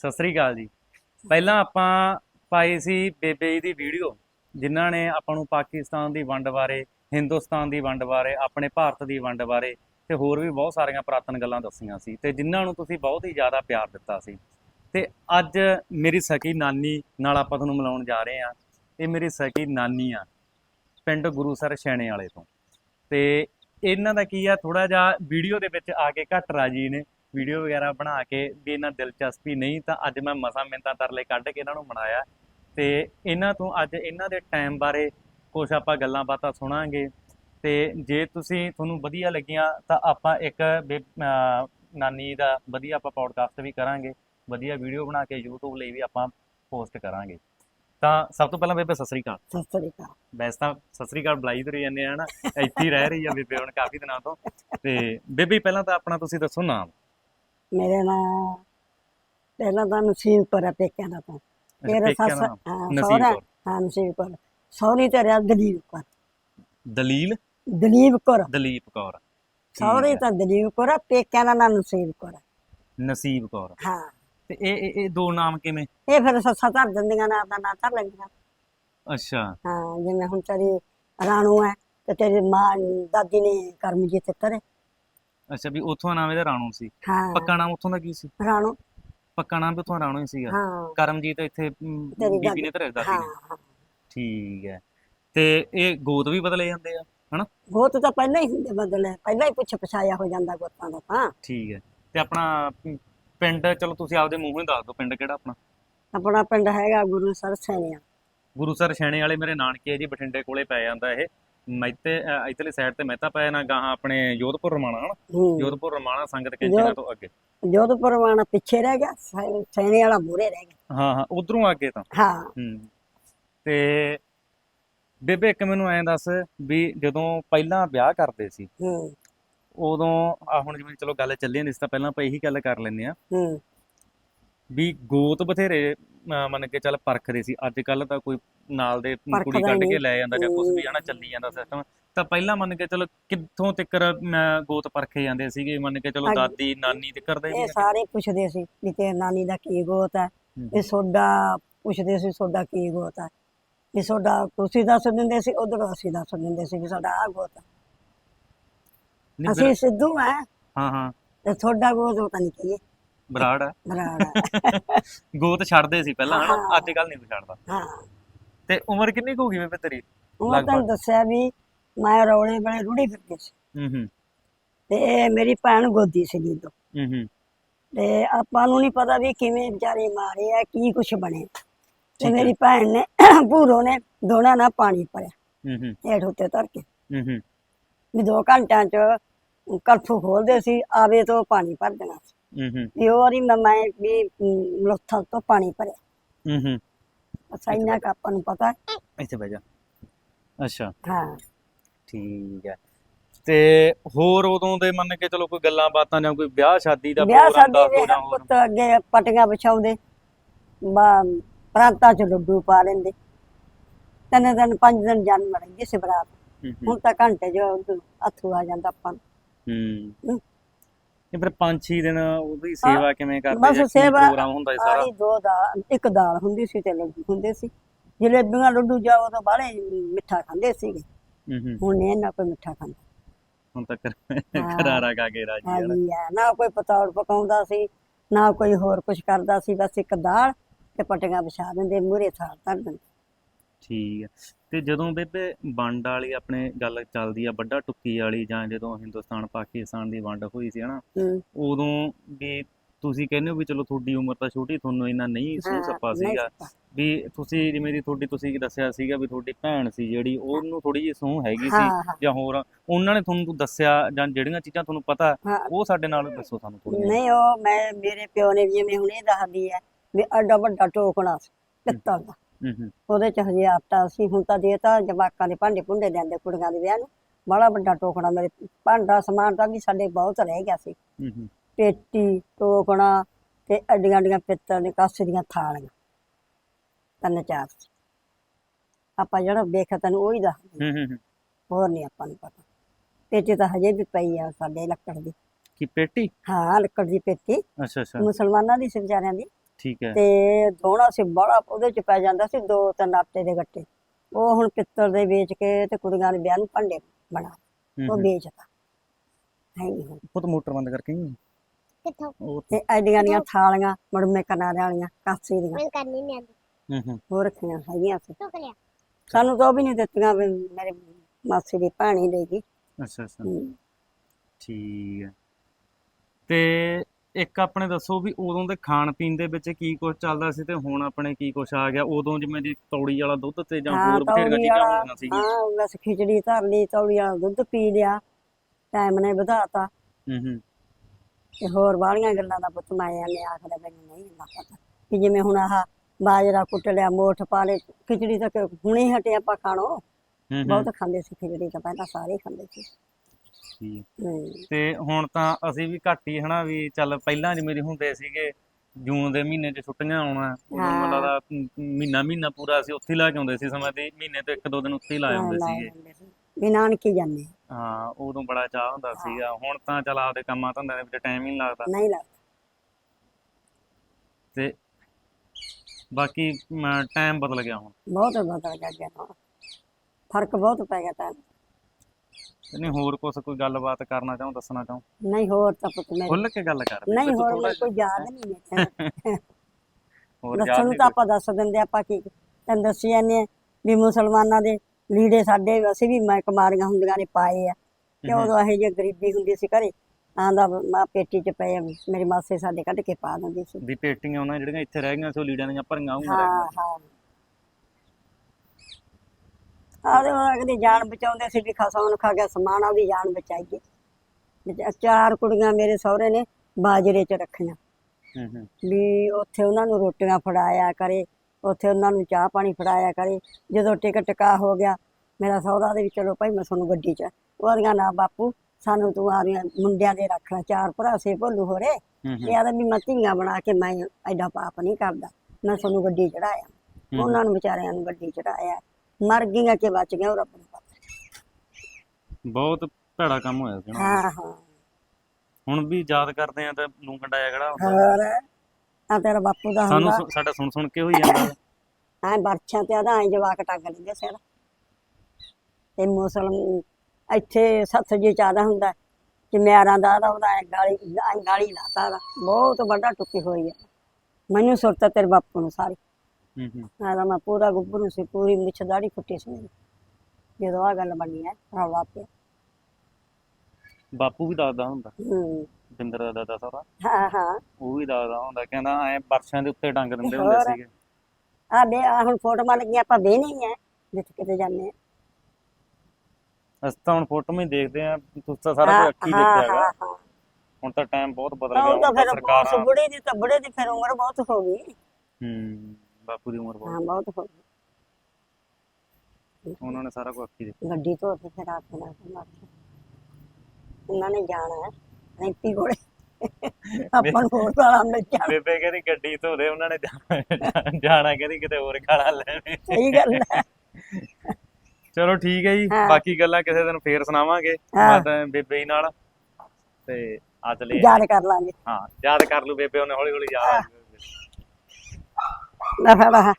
ਸਤਿ ਸ੍ਰੀ ਅਕਾਲ ਜੀ। ਪਹਿਲਾਂ ਆਪਾਂ ਪਾਈ ਸੀ ਬੇਬੇ ਜੀ ਦੀ ਵੀਡੀਓ, ਜਿਨ੍ਹਾਂ ਨੇ ਆਪਾਂ ਨੂੰ ਪਾਕਿਸਤਾਨ ਦੀ ਵੰਡ ਬਾਰੇ, ਹਿੰਦੁਸਤਾਨ ਦੀ ਵੰਡ ਬਾਰੇ, ਆਪਣੇ ਭਾਰਤ ਦੀ ਵੰਡ ਬਾਰੇ ਤੇ ਹੋਰ ਵੀ ਬਹੁਤ ਸਾਰੀਆਂ ਪੁਰਾਤਨ ਗੱਲਾਂ ਦੱਸੀਆਂ ਸੀ ਤੇ ਜਿਨ੍ਹਾਂ ਨੂੰ ਤੁਸੀਂ ਬਹੁਤ ਹੀ ਜ਼ਿਆਦਾ ਪਿਆਰ ਦਿੱਤਾ ਸੀ। ਤੇ ਅੱਜ ਮੇਰੀ ਸਕੀ ਨਾਨੀ ਨਾਲ ਆਪਾਂ ਤੁਹਾਨੂੰ ਮਿਲਾਉਣ ਜਾ ਰਹੇ ਹਾਂ। ਇਹ ਮੇਰੀ ਸਕੀ ਨਾਨੀ ਆ, ਪਿੰਡ ਗੁਰੂਸਰ ਛੈਣੇ ਵਾਲੇ ਤੋਂ। ਤੇ ਇਹਨਾਂ ਦਾ ਕੀ ਆ ਥੋੜਾ ਜਿਹਾ ਵੀਡੀਓ ਦੇ ਵਿੱਚ ਆ ਕੇ ਘੱਟ ਰਾਜੀ ਨੇ। ਵੀਡੀਓ ਵਗੈਰਾ ਬਣਾ ਕੇ ਵੀ ਇਹਨਾਂ ਦਿਲਚਸਪੀ ਨਹੀਂ ਤਾਂ ਅੱਜ ਮੈਂ ਮਸਾਂ ਮਿੰਤਾਂ ਤਰਲੇ ਕੱਢ ਕੇ ਇਹਨਾਂ ਨੂੰ ਬਣਾਇਆ। ਤੇ ਇਹਨਾਂ ਤੋਂ ਅੱਜ ਇਹਨਾਂ ਦੇ ਟਾਈਮ ਬਾਰੇ ਕੁਝ ਆਪਾਂ ਗੱਲਾਂ ਬਾਤਾਂ ਸੁਣਾਂਗੇ। ਤੇ ਜੇ ਤੁਸੀਂ ਤੁਹਾਨੂੰ ਵਧੀਆ ਲੱਗੀਆਂ ਤਾਂ ਆਪਾਂ ਇੱਕ ਨਾਨੀ ਦਾ ਵਧੀਆ ਆਪਾਂ ਪੌਡਕਾਸਟ ਵੀ ਕਰਾਂਗੇ। ਵਧੀਆ ਵੀਡੀਓ ਬਣਾ ਕੇ YouTube ਲਈ ਵੀ ਆਪਾਂ ਪੋਸਟ ਕਰਾਂਗੇ। ਤਾਂ ਸਭ ਤੋਂ ਪਹਿਲਾਂ ਬੇਬੇ ਸਤਿ ਸ੍ਰੀ ਅਕਾਲ। ਸਤਿ ਸ੍ਰੀ ਅਕਾਲ। ਵੈਸੇ ਤਾਂ ਸਤਿ ਸ੍ਰੀ ਅਕਾਲ ਬੁਲਾਈ ਤੁਰੀ ਜਾਂਦੇ ਆ ਨਾ ਇੱਥੇ ਰਹਿ ਰਹੀ ਆ ਬੇਬੇ ਹੁਣ ਕਾਫੀ ਦਿਨਾਂ ਤੋਂ। ਤੇ ਬੇਬੇ ਪਹਿਲਾਂ ਤਾਂ ਆਪਣਾ ਤੁਸੀਂ ਦੱਸੋ ਨਾਮ। ਮੇਰੇ ਨਾਲ ਪਹਿਲਾਂ ਤਾਂ ਨਸੀਬਪੁਰ ਆ ਪੇਕਿਆਂ ਦਾ ਤਾਂ। ਫਿਰ ਪੇਕਿਆਂ ਸੱਸ ਦਾ ਨਾਮ। ਹਾਂ ਨਸੀਬ ਸਹੁਰਾ ਹਾਂ। ਨਸੀਬਪੁਰ ਸਹੁਰੀ ਤੇ ਰਿਆ ਦਲੀਪ ਕੌਰ। ਦਲੀਲ? ਦਲੀਪ ਕੌਰ। ਦਲੀਪ ਕੌਰ। ਸਹੁਰੀ ਹੈ। ਤਾਂ ਦਲੀਪ ਕੌਰ ਆ, ਪੇਕਿਆਂ ਦਾ ਨਾਮ ਨਸੀਬ ਕੌਰ ਆ। ਨਸੀਬ ਕੌਰ। ਹਾਂ। ਤੇ ਇਹ ਇਹ ਇਹ ਦੋ ਨਾਮ ਕਿਵੇਂ? ਇਹ ਫਿਰ ਸੱਸਾਂ ਧਰ ਦਿੰਦੀਆਂ ਨੇ ਆਪਦਾ ਨਾਂ ਧਰ ਲੈਂਦੀਆਂ। ਅੱਛਾ। ਹਾਂ ਜਿਵੇਂ ਹੁਣ ਤੇਰੀ ਰਾਣੂ ਹੈ ਤੇ ਤੇਰੀ ਮਾਂ ਦਾਦੀ ਨੇ ਕਰਮਜੀਤ ਧਰੇ ਅੱਛਾ ਵੀ ਉੱਥੋਂ ਨਾਮ ਇਹਦਾ ਰਾਣੋ ਸੀ। ਹਾਂ। ਪੱਕਾ ਨਾਮ ਉੱਥੋਂ ਦਾ ਕੀ ਸੀ? ਰਾਣੂ। ਪੱਕਾ ਨਾਮ ਵੀ ਉੱਥੋਂ ਰਾਣੋ ਹੀ ਸੀਗਾ। ਹਾਂ। ਕਰਮਜੀਤ ਇੱਥੇ ਤੇਰੀ ਬੀਬੀ ਨੇ ਧਰਿਆ ਹਾਂ ਹਾਂ। ਠੀਕ ਹੈ। ਤੇ ਇਹ ਗੋਤ ਵੀ ਬਦਲੇ ਜਾਂਦੇ ਆ ਹਨਾ? ਗੋਤ ਤਾਂ ਪਹਿਲਾਂ ਹੀ ਹੁੰਦੇ ਬਦਲੇ ਪਹਿਲਾਂ ਹੀ ਪੁੱਛ ਪਛਾਇਆ ਹੋ ਜਾਂਦਾ ਗੋਤਾਂ ਦਾ ਤਾਂ। ਠੀਕ ਹੈ। ਤੇ ਆਪਣਾ ਪਿੰਡ ਚਲੋ ਤੁਸੀਂ ਆਪਦੇ ਮੂੰਹੋਂ ਹੀ ਦੱਸ ਦਿਓ ਪਿੰਡ ਕਿਹੜਾ ਆਪਣਾ? ਆਪਣਾ ਪਿੰਡ ਹੈਗਾ ਗੁਰੂ ਸਰ ਸੈਣਿਆ। ਛੇਣੇ ਵਾਲੇ ਮੇਰੇ ਨਾਨਕੇ ਆ ਜੀ ਬਠਿੰਡੇ ਕੋਲੇ ਪੈ ਜਾਂਦਾ ਇਹ। ਮੈਤੇ ਅ, ਇੱਧਰਲੀ ਸਾਈਡ ਤੇ ਮਹਿਤਾ ਪੈ ਨਾ ਗਾਹਾਂ ਆਪਣੇ ਜੋਧਪੁਰ ਰਮਾਣਾ ਹਨਾ? ਹੂੰ। ਜੋਧਪੁਰ ਰਮਾਣਾ ਸੰਗਤ ਕੈਂਚੀਆਂ ਜੋਧ- ਤੋਂ ਅੱਗੇ। ਜੋਧਪੁਰ ਵਾਲਾ ਪਿੱਛੇ ਰਹਿ ਗਿਆ ਸੈ- ਸੈਣੇ ਵਾਲਾ ਮੂਰੇ ਰਹਿ ਗਿਆ। ਹਾਂ ਹਾਂ ਉਧਰੋਂ ਅੱਗੇ ਤਾਂ। ਹਾਂ। ਹੂੰ। ਤੇ ਬੇਬੇ ਇੱਕ ਮੈਨੂੰ ਐਂ ਦੱਸ ਵੀ ਜਦੋਂ ਪਹਿਲਾਂ ਵਿਆਹ ਕਰਦੇ ਸੀ ਹੂੰ। ਉਦੋਂ ਆ ਹੁਣ ਜਿਵੇਂ ਚਲੋ ਗੱਲ ਚੱਲੀ ਜਾਂਦੀ ਸੀ ਤਾਂ ਪਹਿਲਾਂ ਆਪਾਂ ਇਹੀ ਗੱਲ ਕਰ ਲੈਂਦੇ ਆ ਹੂੰ। ਵੀ ਗੋਤ ਬਥੇਰੇ ਮੰਨ ਕੇ ਚੱਲ ਪਰਖਦੇ ਸੀ। ਅੱਜ ਕੱਲ ਤਾਂ ਕੋਈ ਨਾਲ ਦੇ ਕੁੜੀ ਕੱਢ ਕੇ। ਲੈ ਜਾਂਦਾ ਜਾਂ ਕੁਝ ਵੀ ਹਨਾ। ਚੱਲੀ ਜਾਂਦਾ ਸਿਸਟਮ ਤਾਂ ਪਹਿਲਾਂ ਮੰਨ ਕੇ ਚਲੋ ਕਿੱਥੋਂ ਤੱਕਰ ਅ, ਗੋਤ ਪਰਖੇ ਜਾਂਦੇ ਸੀਗੇ? ਮੰਨ ਕੇ ਚਲੋ ਦਾਦੀ ਨਾਨੀ ਤੱਕਰ ਦੇ ਇਹ ਸਾਰੇ ਪੁੱਛਦੇ ਸੀ ਵੀ ਤੇ ਨਾਨੀ ਦਾ ਕੀ ਗੋਤ ਹੈ? ਇਹ ਸੋਡਾ ਪੁੱਛਦੇ ਸੀ ਸੋਡਾ ਕੀ ਗੋਤ ਹੈ? ਵੀ ਸੋਡਾ ਤੁਸੀਂ ਦੱਸ ਦਿੰਦੇ ਸੀ ਉਧਰੋਂ ਅਸੀਂ ਦੱਸ ਦਿੰਦੇ ਸੀ ਵੀ ਸਾਡਾ ਆ ਗੋਤ ਹੈ। ਅਸੀਂ ਸਿੱਧੂ ਹੈ। ਹਾਂ ਹਾਂ। ਤੇ ਤੁਹਾਡਾ ਗੋਤ ਪਤਾ ਨਹੀਂ ਕੀ ਹੈ। ਬਰਾੜ ਆ। ਬਰਾੜ ਹੈ। ਗੋਤ ਛੱਡਦੇ ਸੀ ਪਹਿਲਾਂ ਹਨਾ? ਹਾਂ। ਅੱਜ ਕੱਲ ਨਹੀਂ ਕੋਈ ਛੱਡਦਾ। ਹਾਂ। ਤੇ ਉਮਰ ਕਿੰਨੀ ਕੁ ਹੋ ਗਈ ਬੇਬੇ ਤੇਰੀ? ਉਹ ਲਗਭਗ। ਤੁਹਾਨੂੰ ਦੱਸਿਆ ਵੀ ਮੈਂ ਰੌਲੇ ਬੜੇ ਰੁੜੀ ਫਿਰਦੀ ਸੀ। ਹੂੰ ਹੂੰ। ਤੇ ਇਹ ਮੇਰੀ ਭੈਣ ਗੋਦੀ ਸੀ ਲੀਦੋ ਹੂੰ ਹੂੰ। ਤੇ ਆਪਾਂ ਨੂੰ ਨਹੀਂ ਪਤਾ ਵੀ ਕਿਵੇਂ ਵਿਚਾਰੇ ਮਾਰੇ ਆ ਕੀ ਕੁਛ ਬਣੇ। ਤੇ ਹੈ। ਮੇਰੀ ਭੈਣ ਨੇ ਭੂਰੋ ਨੇ ਦੋਨਾਂ ਨਾਲ ਪਾਣੀ ਭਰਿਆ। ਹੂੰ ਹੂੰ। ਹੇਠ ਉੱਤੇ ਧਰ ਕੇ। ਹੂੰ ਹੂੰ। ਵੀ ਦੋ ਘੰਟਿਆਂ ਚ ਕਲਫੂ ਖੋਲਦੇ ਸੀ ਆਵੇ ਤੋਂ ਪਾਣੀ ਭਰ ਦੇਣਾ ਸੀ। ਹੂੰ ਹੂੰ ਵੀ ਉਹ ਵਾਰੀ ਮੈਂ ਮੈਂ ਵੀ ਮਲੋਥਲ ਤੋਂ ਪਾਣੀ ਭਰਿਆ। ਹੂੰ ਹੂੰ। ਬਸ ਇੰਨਾ ਕੁ ਆਪਾਂ ਨੂੰ ਪਤਾ। ਇੱਥੇ ਬਹਿ ਜਾ। ਅੱਛਾ। ਹਾਂ। ਠੀਕ ਹੈ। ਤੇ ਹੋਰ ਉਦੋਂ ਦੇ ਮੰਨ ਕੇ ਚਲੋ ਕੋਈ ਗੱਲਾਂ ਬਾਤਾਂ ਜਾਂ ਕੋਈ ਵਿਆਹ ਸ਼ਾਦੀ ਦਾ ਪ੍ਰੋਗਰਾਮ ਦਾ ਦੇ ਜਾਂ ਹੋਰ। ਪੁੱਤ ਅੱਗੇ ਪਟੀਆਂ ਵਿਛਾਉਂਦੇ। ਬਾ ਪ੍ਰਾਂਤਾਂ ਚ ਲੱਡੂ ਪਾ ਲੈਂਦੇ। ਤਿੰਨ ਦਿਨ ਪੰਜ ਦਿਨ ਜਨਮ ਰਹਿੰਦੀ ਸੀ ਬਰਾਤ। ਹੂੰ ਹੂੰ, ਹੁਣ ਤਾਂ ਘੰਟੇ ਜੋ ਹੱਥੂ ਆ ਜਾਂਦਾ ਆਪਾਂ ਨੂੰ। ਹੂੰ। ਹੂੰ। ਇਹ ਫਿਰ ਪੰਜ ਛੇ ਦਿਨ ਉਹਦੀ ਸੇਵਾ ਕਿਵੇਂ ਕਰਦੇ ਬਸ ਸੇਵਾ ਪ੍ਰੋਗਰਾਮ ਹੁੰਦਾ ਸੀ ਸਾਰਾ? ਦੋ ਦਾਲ ਇੱਕ ਦਾਲ ਹੁੰਦੀ ਸੀ ਤੇ ਲੱਡੂ ਹੁੰਦੇ ਸੀ। ਜਲੇਬੀਆਂ ਲੱਡੂ ਜਾਓ ਤਾਂ ਬਾਹਲੇ ਮਿੱਠਾ ਖਾਂਦੇ ਸੀਗੇ। ਹੂੰ ਹੂੰ। ਹੁਣ ਨਹੀਂ ਨਾ ਕੋਈ ਮਿੱਠਾ ਖਾਂਦਾ। ਹੁਣ ਤੱਕ ਹਾਂ। ਕਰਾਰਾ ਕਾ ਕੇ ਰਾਜੀ ਆ ਨਾ। ਕੋਈ ਪਤੌੜ ਪਕਾਉਂਦਾ ਸੀ ਨਾ ਕੋਈ ਹੋਰ ਕੁਝ ਕਰਦਾ ਸੀ ਬਸ ਇੱਕ ਦਾਲ ਤੇ ਪਟੀਆਂ ਵਿਛਾ ਦਿੰਦੇ ਮੂਰੇ ਥਾਲ ਧਰ ਦਿੰਦੇ। ਠੀਕ ਹੈ ਤੇ ਜਦੋਂ ਬੇਬੇ ਵੰਡ ਵਾਲੀ ਆਪਣੇ ਗੱਲ ਚੱਲਦੀ ਆ ਵੱਡਾ ਟੁੱਕੀ ਵਾਲੀ ਜਾਂ ਜਦੋਂ ਹਿੰਦੁਸਤਾਨ ਪਾਕਿਸਤਾਨ ਦੀ ਵੰਡ ਹੋਈ ਸੀ ਹਨਾ ਉਦੋਂ ਵੀ ਤੁਸੀਂ ਕਹਿੰਦੇ ਹੋ ਵੀ ਚਲੋ ਤੁਹਾਡੀ ਉਮਰ ਤਾਂ ਛੋਟੀ ਤੁਹਾਨੂੰ ਇੰਨਾ ਨਹੀਂ ਸੂ ਸੱਪਾ ਸੀਗਾ। ਵੀ ਤੁਸੀਂ ਜਿਵੇਂ ਦੀ ਤੁਹਾਡੀ ਤੁਸੀਂ ਦੱਸਿਆ ਸੀਗਾ ਵੀ ਤੁਹਾਡੀ ਭੈਣ ਸੀ ਜਿਹੜੀ ਉਹਨੂੰ ਥੋੜੀ ਜਿਹੀ ਸੂਹ ਹੈਗੀ ਸੀ ਜਾਂ ਹੋਰ ਉਹਨਾਂ ਨੇ ਤੁਹਾਨੂੰ ਦੱਸਿਆ ਜਾਂ ਜਿਹੜੀਆਂ ਚੀਜ਼ਾਂ ਤੁਹਾਨੂੰ ਪਤਾ ਉਹ ਸਾਡੇ ਨਾਲ ਦੱਸੋ ਸਾਨੂੰ ਥੋੜੀ ਨਹੀਂ ਉਹ ਮੈਂ ਮੇਰੇ ਪਿਓ ਨੇ ਜਿਵੇਂ ਹੁਣ ਇਹ ਦੱਸਦੀ ਹੈ ਵੀ ਐਡਾ ਵੱਡਾ ਟੋਕਣਾ ਸੀ ਪਿੱਤਲ ਦਾ। ਉਹਦੇ ਚ ਹਜੇ ਆਟਾ ਸੀ ਹੁਣ ਤਾਂ ਦੇਤਾ ਜਵਾਕਾਂ ਦੇ ਭਾਂਡੇ ਭੁੰਡੇ ਦਿੰਦੇ ਕੁੜੀਆਂ ਦੇ ਵਿਆਹ ਨੂੰ। ਬੜਾ ਵੱਡਾ ਟੋਕਣਾ ਮੇਰੇ ਭਾਂਡਾ ਸਮਾਨ ਤਾਂ ਵੀ ਸਾਡੇ ਬਹੁਤ ਰਹਿ ਗਿਆ ਸੀ। ਪੇਟੀ ਟੋਕਣਾ ਤੇ ਅੱਡੀਆਂ ਅੱਡੀਆਂ ਪਿੱਤਲ ਦੇ ਕਾਸੇ ਦੀਆਂ ਥਾਲੀਆਂ। ਤਿੰਨ ਚਾਰ ਆਪਾਂ ਜਿਹੜਾ ਵੇਖਿਆ ਤੈਨੂੰ ਉਹੀ ਹੂੰ ਹੋਰ ਨਹੀਂ ਆਪਾਂ ਨੂੰ ਪਤਾ। ਪੇਟੀ ਤਾਂ ਹਜੇ ਵੀ ਪਈ ਆ ਸਾਡੇ ਲੱਕੜ ਦੀ। ਕੀ ਪੇਟੀ? ਹਾਂ ਲੱਕੜ ਦੀ ਪੇਟੀ। ਅੱਛਾ ਅੱਛਾ ਮੁਸਲਮਾਨਾਂ ਦੀ ਸੀ ਵਿਚਾਰਿਆਂ ਦੀ। ਠੀਕ ਹੈ। ਤੇ ਦੋਣਾ ਸੀ ਬੜਾ ਉਹਦੇ ਚ ਪੈ ਜਾਂਦਾ ਸੀ ਦੋ ਤਿੰਨ ਆਟੇ ਦੇ ਗੱਟੇ। ਉਹ ਹੁਣ ਪਿੱਤਲ ਦੇ ਵੇਚ ਕੇ ਤੇ ਕੁੜੀਆਂ ਦੇ ਵਿਆਹ ਨੂੰ ਭਾਂਡੇ ਬਣਾ ਉਹ। ਵੇਚਦਾ ਹੈ ਨਹੀਂ ਹੁਣ। ਪੁੱਤ ਮੋਟਰ ਬੰਦ ਕਰਕੇ ਹੀ ਕਿੱਥੋਂ? ਤੇ ਐਡੀਆਂ ਦੀਆਂ ਥਾਲੀਆਂ ਮੜਮੇ ਕਨਾਰੇ ਵਾਲੀਆਂ ਕਾਸੀ ਦੀਆਂ। ਮੈਂ ਕਰਨੀ ਨਹੀਂ ਆਂਦੀ ਹੂੰ ਹੂੰ। ਹੋਰ ਰੱਖੀਆਂ ਹੈਗੀਆਂ ਸੀ। ਟੁਕ ਲਿਆ? ਸਾਨੂੰ ਤਾਂ ਉਹ ਵੀ ਨਹੀਂ ਦਿੱਤੀਆਂ ਵੀ ਮੇਰੇ ਮਾਸੀ ਦੀ ਭੈਣੀ ਦੇ ਗਈ। ਅੱਛਾ ਅੱਛਾ। ਠੀਕ ਹੈ। ਤੇ ਇੱਕ ਆਪਣੇ ਦੱਸੋ ਵੀ ਉਦੋਂ ਦੇ ਖਾਣ ਪੀਣ ਦੇ ਵਿੱਚ ਕੀ ਕੁਝ ਚੱਲਦਾ ਸੀ ਤੇ ਹੁਣ ਆਪਣੇ ਕੀ ਕੁਝ ਆ ਗਿਆ? ਉਦੋਂ ਜਿਵੇਂ ਦੀ ਤੌੜੀ ਵਾਲਾ ਦੁੱਧ ਤੇ ਜਾਂ ਹੋਰ ਬਥੇਰੀਆਂ ਚੀਜ਼ਾਂ ਹੁੰਦੀਆਂ ਸੀਗੀਆਂ। ਹਾਂ ਬਸ ਖਿਚੜੀ ਧਰ ਲਈ ਤੌੜੀ ਵਾਲਾ ਦੁੱਧ ਪੀ ਲਿਆ ਟਾਈਮ ਨੇ ਵਧਾਤਾ। ਹੂੰ ਹੂੰ। ਤੇ ਹੋਰ ਬਾਹਲੀਆਂ ਗੱਲਾਂ ਦਾ ਪੁੱਤ ਮੈਂ ਐਵੇਂ ਆਖਦਾ ਮੈਨੂੰ ਨਹੀਂ ਇੰਨਾ ਪਤਾ। ਕਿ ਜਿਵੇਂ ਹੁਣ ਆਹ ਬਾਜਰਾ ਕੁੱਟ ਲਿਆ ਮੋਠ ਪਾ ਲਏ ਖਿਚੜੀ ਤਾਂ ਹੁਣੇ ਹਟੇ ਆਪਾਂ ਖਾਣੋ। ਬਹੁਤ ਖਾਂਦੇ ਸੀ ਖਿਚੜੀ ਤਾਂ ਪਹਿਲਾਂ ਸਾਰੇ ਖਾਂਦੇ ਸੀ। ਹੂੰ। ਤੇ ਹੁਣ ਤਾਂ ਅਸੀਂ ਵੀ ਘੱਟ ਹੀ ਹਨਾ ਵੀ ਚੱਲ ਪਹਿਲਾਂ ਜਿਵੇਂ ਦੇ ਹੁੰਦੇ ਸੀਗੇ ਜੂਨ ਦੇ ਮਹੀਨੇ 'ਚ ਛੁੱਟੀਆਂ ਆਉਣਾ ਉਦੋਂ ਹਾਂ। ਮੈਨੂੰ ਲੱਗਦਾ ਮ- ਮਹੀਨਾ ਮਹੀਨਾ ਪੂਰਾ ਅਸੀਂ ਉੱਥੇ ਲਾ ਕੇ ਆਉਂਦੇ ਸੀ ਸਮਾਂ ਦੀ ਮਹੀਨੇ ਤੋਂ ਇੱਕ ਦੋ ਦਿਨ ਉੱਥੇ ਹੀ ਲਾ ਆਉਂਦੇ ਲਾਏ ਸੀਗੇ। ਵੀ ਨਾਨਕੀ ਜਾਂਦੇ। ਹਾਂ ਉਦੋਂ ਬੜਾ ਚਾਹ ਹੁੰਦਾ ਸੀਗਾ ਹੁਣ ਤਾਂ ਚੱਲ ਆਪਦੇ ਕੰਮਾਂ ਧੰਦਿਆਂ ਦੇ ਵਿੱਚ ਟਾਈਮ ਹੀ ਨਹੀਂ ਲੱਗਦਾ। ਨਹੀਂ ਲੱਗਦਾ। ਤੇ ਬਾਕੀ ਟਾਈਮ ਬਦਲ ਗਿਆ ਹੁਣ। ਬਹੁਤ ਬਦਲ ਗਿਆ ਫ਼ਰਕ ਬਹੁਤ ਪੈ ਗਿਆ ਤਾਂ ਤੇ ਨਹੀਂ ਹੋਰ ਕੁਝ ਕੋਈ ਗੱਲਬਾਤ ਕਰਨਾ ਚਾਹੋ ਦੱਸਣਾ ਚਾਹੋ? ਨਹੀਂ ਹੋਰ ਤਾਂ ਪੁੱਤ ਮੇਰੇ ਖੁੱਲ ਕੇ ਗੱਲ ਕਰ ਨਹੀਂ ਹੋਰ ਮੈਨੂੰ ਕੋਈ ਯਾਦ ਨਹੀਂ ਹੈ ਹੋਰ ਯਾਦ ਨਹੀਂ ਤਾਂ ਆਪਾਂ ਦੱਸ ਦਿੰਦੇ ਆਪਾਂ ਕੀ ਤੈਨੂੰ ਦੱਸੀ ਜਾਂਦੇ ਵੀ ਮੁਸਲਮਾਨਾਂ ਦੇ ਲੀੜੇ ਸਾਡੇ ਅਸੀਂ ਵੀ ਮੈਂ ਕੁਮਾਰੀਆਂ ਹੁੰਦੀਆਂ ਨੇ ਪਾਏ ਆ। ਤੇ। ਉਦੋਂ ਇਹੋ ਜਿਹੀ ਗਰੀਬੀ ਹੁੰਦੀ ਸੀ ਘਰੇ ਆਂਦਾ ਮਾਂ ਪੇਟੀ 'ਚ ਪਏ ਮੇਰੀ ਮਾਸੀ ਸਾਡੇ ਕੱਢ ਕੇ ਪਾ ਦਿੰਦੀ ਸੀ। ਵੀ ਪੇਟੀਆਂ ਉਹਨਾਂ ਜਿਹੜੀਆਂ ਇੱਥੇ ਰਹਿ ਗਈਆਂ ਸੀ ਲੀੜਾਂ ਦੀਆਂ ਭਰੀਆਂ ਹੋਈਆਂ ਹਾਂ ਹਾਂ। ਆਦੇ ਉਹ ਅਗਲੀ ਜਾਨ ਬਚਾਉਂਦੇ ਸੀ ਵੀ ਖਸਮ ਨੂੰ ਖਾ ਗਿਆ ਸਮਾਨ ਉਹਦੀ ਜਾਨ ਬਚਾਈਏ। ਚਾਰ ਕੁੜੀਆਂ ਮੇਰੇ ਸਹੁਰੇ ਨੇ ਬਾਜਰੇ 'ਚ ਰੱਖੀਆਂ। ਹੂੰ ਹੂੰ। ਵੀ ਉੱਥੇ ਉਹਨਾਂ ਨੂੰ ਰੋਟੀਆਂ ਫੜਾਇਆ ਕਰੇ ਉੱਥੇ ਉਹਨਾਂ ਨੂੰ ਚਾਹ ਪਾਣੀ ਫੜਾਇਆ ਕਰੇ। ਜਦੋਂ ਟਿਕ ਟਕਾ ਹੋ ਗਿਆ ਮੇਰਾ ਸਹੁਰਾ ਦੇ ਵੀ ਚਲੋ ਭਾਈ ਮੈਂ ਤੁਹਾਨੂੰ ਗੱਡੀ 'ਚ ਉਹਦੀਆਂ ਨਾ ਬਾਪੂ ਸਾਨੂੰ ਤੂੰ ਆਰੀਆਂ ਮੁੰਡਿਆਂ ਦੇ ਰੱਖ ਲੈ ਚਾਰ ਭਰਾ ਸੇ ਭੋਲੂ ਹੋਰੇ। ਇਹ ਆਦਾ ਵੀ ਮੈਂ ਧੀਆਂ ਬਣਾ ਕੇ ਮੈਂ ਐਡਾ ਪਾਪ ਨਹੀਂ ਕਰਦਾ ਮੈਂ ਤੁਹਾਨੂੰ ਗੱਡੀ ਚੜਾਇਆ। ਉਹਨਾਂ ਨੂੰ ਵਿਚਾਰਿਆਂ ਨੂੰ ਗੱਡੀ ਚੜਾਇਆ ਮਰ ਗਈਆਂ ਕਿ ਬਚ ਗਈਆਂ ਉਹ ਰੱਬ ਨੂੰ ਪਤਾ ਬਹੁਤ ਭੈੜਾ ਕੰਮ ਹੋਇਆ ਸੀ ਨਾ। ਹਾਂ ਹਾਂ। ਹੁਣ ਵੀ ਯਾਦ ਕਰਦੇ ਆ ਤਾਂ ਨੂੰ ਕੰਡਾਇਆ ਖੜਾ ਹੁੰਦਾ। ਹੋਰ ਆ ਤੇਰਾ ਬਾਪੂ ਦਾ ਸਾਨੂੰ ਹੁੰਦਾ। ਸੁ- ਸਾਡਾ ਸੁਣ ਸੁਣ ਕੇ ਹੋਈ ਜਾਂਦਾ ਐ ਬਰਛਾਂ ਤੇ ਆਦਾ ਐ ਜਵਾਕ ਟੰਗ ਲੈਂਦੇ ਸਿਰ। ਤੇ ਮੁਸਲਮ ਇੱਥੇ ਸੱਤ ਜੀ ਚਾਦਾ ਹੁੰਦਾ ਕਿ ਮਿਆਰਾਂ ਦਾ ਆਦਾ ਉਹਦਾ ਐਂ ਗਾਲੀ ਐਂ ਗਾਲੀ ਲਾਤਾ ਬਹੁਤ ਵੱਡਾ ਟੁੱਕੀ ਹੋਈ ਹੈ ਮੈਨੂੰ ਸੁਰਤ ਤੇਰੇ ਬਾਪੂ ਨੂੰ ਸਾਰੀ। ਹੂੰ ਹੂੰ। ਪੂਰਾ ਗੁੱਬਰੂ ਸੀ ਪੂਰੀ ਮਿੱਛ ਦਾੜੀ ਫੁੱਟੀ ਸੀ ਮੇਰੀ ਜਦੋਂ ਆ ਗੱਲ ਬਣੀ ਹੈ ਰੌਲਾ ਪਿਆ ਬਾਪੂ ਵੀ ਦੱਸਦਾ ਹੁੰਦਾ। ਹੂੰ। ਬਿੰਦਰ ਦਾ ਦਾਦਾ ਸਾਰਾ। ਹਾਂ ਹਾਂ। ਉਹ ਵੀ ਦੱਸਦਾ ਹੁੰਦਾ ਕਹਿੰਦਾ ਐ ਪਰਛਾਂ ਦੇ ਉੱਤੇ ਟੰਗ ਦਿੰਦੇ ਹੁੰਦੇ। ਸੀਗੇ। ਆ ਦੇ ਆ ਹੁਣ ਫੋਟੋਆਂ ਲੱਗੀਆਂ ਆਪਾਂ ਨਹੀਂ ਹੈ ਜਿੱਥੇ ਕਿਤੇ ਜਾਂਦੇ ਆ ਅਸੀਂ ਤਾਂ ਹੁਣ ਫੋਟੋ ਵਿੱਚ ਦੇਖਦੇ ਆ ਤੁਸੀਂ ਤਾਂ ਸਾਰਾ ਹਾਂ ਕੁਝ ਅੱਖੀ ਹਾਂ ਦੇਖਿਆ ਹੈਗਾ। ਹਾਂ ਹਾਂ। ਹੁਣ ਤਾਂ ਟਾਈਮ ਬਹੁਤ ਬਦਲ ਗਿਆ ਹੁਣ ਤਾਂ ਤਾਂ ਫਿਰ ਸਰਕਾਰਾਂ ਉਸ ਬੁੜੇ ਦੀ ਤਾਂ ਬੁੜੇ ਦੀ ਫਿਰ ਉਮਰ ਬਹੁਤ ਹੋ ਗਈ। ਹੂੰ। ਬਾਪੂ ਦੀ ਉਮਰ ਬਹੁਤ ਹਾਂ ਬਹੁਤ ਹੋ ਗਈ। ਉਹਨਾਂ ਨੇ ਸਾਰਾ ਕੁਝ ਅੱਖੀ ਦੇਖਿਆ ਗੱਡੀ ਤੋਂ ਕੇ ਫਿਰ ਆਪ ਬਣਾ ਕੇ ਮਾਰ ਉਹਨਾਂ ਨੇ ਜਾਣਾ ਹੈ ਰੈਂਪੀ ਕੋਲੇ। ਆਪਾਂ ਨੂੰ ਹੋਰ ਸਾਰਾ ਮਿਲ ਜਾਣਾ ਬੇਬੇ ਕਹਿੰਦੀ ਗੱਡੀ ਧੋਦੇ ਉਹਨਾਂ ਨੇ ਜਾਣਾ- ਜਾਣਾ ਕਹਿੰਦੀ ਕਿਤੇ ਹੋਰ ਖਾਣਾ ਲੈਣੇ ਸਹੀ ਗੱਲ ਹੈ। ਚਲੋ ਠੀਕ ਹੈ ਜੀ ਹਾਂ। ਬਾਕੀ ਗੱਲਾਂ ਕਿਸੇ ਦਿਨ ਫੇਰ ਸੁਣਾਵਾਂਗੇ ਹਾਂ। ਮੈਂ ਤਾਂ ਬੇਬੇ ਜੀ ਨਾਲ। ਤੇ ਅੱਜ ਲਈ ਯਾਦ ਕਰ ਲਾਂਗੇ। ਹਾਂ ਯਾਦ ਕਰ ਲੂ ਬੇਬੇ ਉਹਨੇ ਹੌਲੀ ਹੌਲੀ ਯਾਦ ਲੈ ਫੜਾ